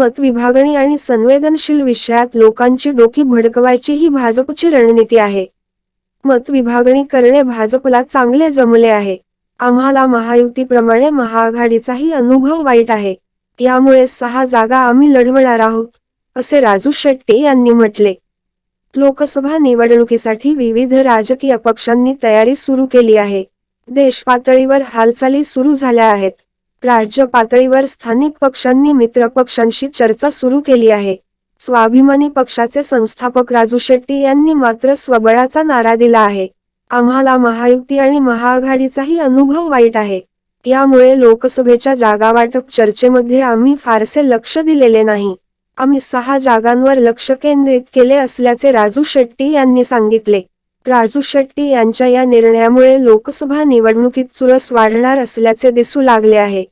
मत विभागणी आणि संवेदनशील विषयात लोकांची डोकी भडकवायची ही भाजपची रणनीती आहे. मत विभागणी करणे भाजपला चांगले जमले आहे. आम्हाला महायुतीप्रमाणे महाआघाडीचाही अनुभव वाईट आहे. यामुळे सहा जागा आम्ही लढवणार आहोत असे राजू शेट्टी यांनी म्हटले. लोकसभा निवडणुकीसाठी विविध राजकीय पक्षांनी तयारी सुरू केली आहे. देश पातळीवर हालचाली सुरू झाल्या आहेत. राज्य पातळीवर स्थानिक पक्षांनी मित्र पक्षांशी चर्चा सुरू केली आहे. स्वाभिमानी पक्षाचे संस्थापक राजू शेट्टी यांनी मात्र स्वबळाचा नारा दिला आहे. आम्हाला महायुती आणि महाआघाडीचाही अनुभव वाईट आहे. यामुळे लोकसभेच्या जागावाटप चर्चेमध्ये आम्ही फारसे लक्ष दिलेले नाही. आम्ही सहा जागांवर लक्ष केंद्रित केले असल्याचे राजू शेट्टी यांनी सांगितले. राजू शेट्टी यांच्या या निर्णयामुळे लोकसभा निवडणुकीत चुरस वाढणार असल्याचे दिसू लागले आहे.